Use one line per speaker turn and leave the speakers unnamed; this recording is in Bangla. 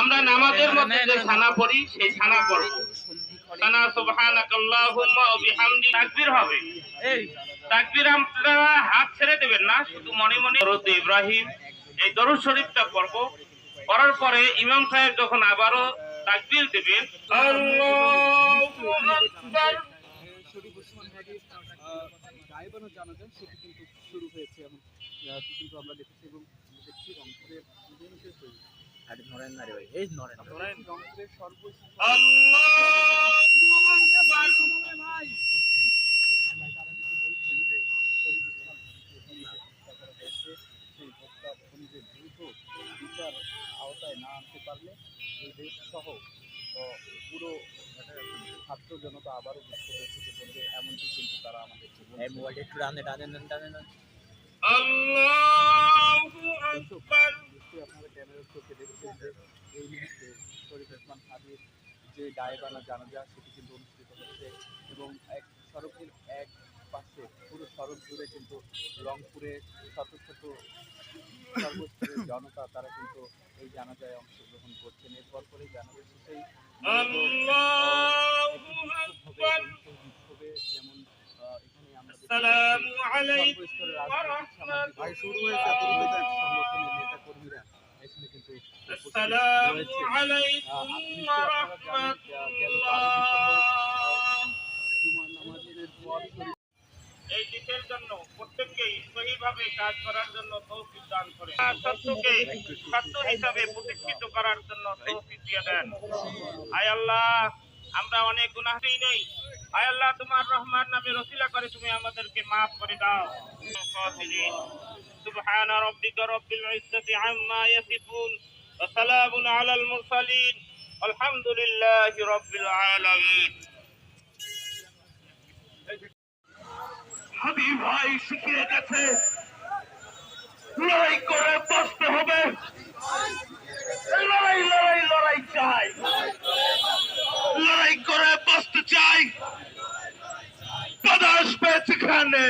আমরা নামাজের মধ্যে যে সানা পড়ি, সেই আপনারা হাত ছেড়ে দেবেন না, শুধু মনে মনে ইব্রাহিম এই দরুদ শরীফটা পড়ব। পড়ার পরে ইমাম সাহেব যখন আবারও তাকবীর দেবেন
হাদিস গায়েবানো জানাজা সেটি কিন্তু শুরু হয়েছে এবং কিন্তু আমরা দেখেছি এবং দেখছি রংপুরের হয়ে রংপুরের দ্রুত বিচার আওতায় না আনতে পারলে এই দেশ সহ পুরো ছাত্র জনতা আবারও বিক্ষোভে ফেটে পড়বে এমনটি কিন্তু তারা নিশ্চয়ই আপনারা ক্যামেরার চোখে দেখছেন যে এই মুহূর্তে শরীফ ওসমান হাদির যে ডায়বানা জানাজা সেটি কিন্তু অনুষ্ঠিত হচ্ছে এবং এক সড়কের এক পাশে পুরো সড়ক জুড়ে কিন্তু রংপুরে শত শত সর্বস্তরের জনতা তারা কিন্তু এই জানাজায় অংশগ্রহণ করছেন। এরপর পরে জানাজা শেষেই
আল্লাহু আকবার
বিক্ষোভে যেমন আহ, এখানে আমরা দেখতে
আসসালামু
পাচ্ছি
আলাইকুম
সর্বস্তরের
ওয়া
রাজনৈতিক সামাজিক
রাহমাতুল্লাহ। এই জন্য প্রত্যেককেই কাজ করার জন্য সত্য হিসাবে প্রতিষ্ঠিত করার জন্য আল্লাহ আমরা অনেক গুনাহী নেই আয় আল্লাহ তোমার রহমান নামে রসিলা করে তুমি আমাদেরকে মাফ করে দাও سبحان ربك رب العزة عما يصفون وسلام على المرسلين والحمد لله رب العالمين হাবিব ভাই শিখিয়ে গেছে লড়াই করে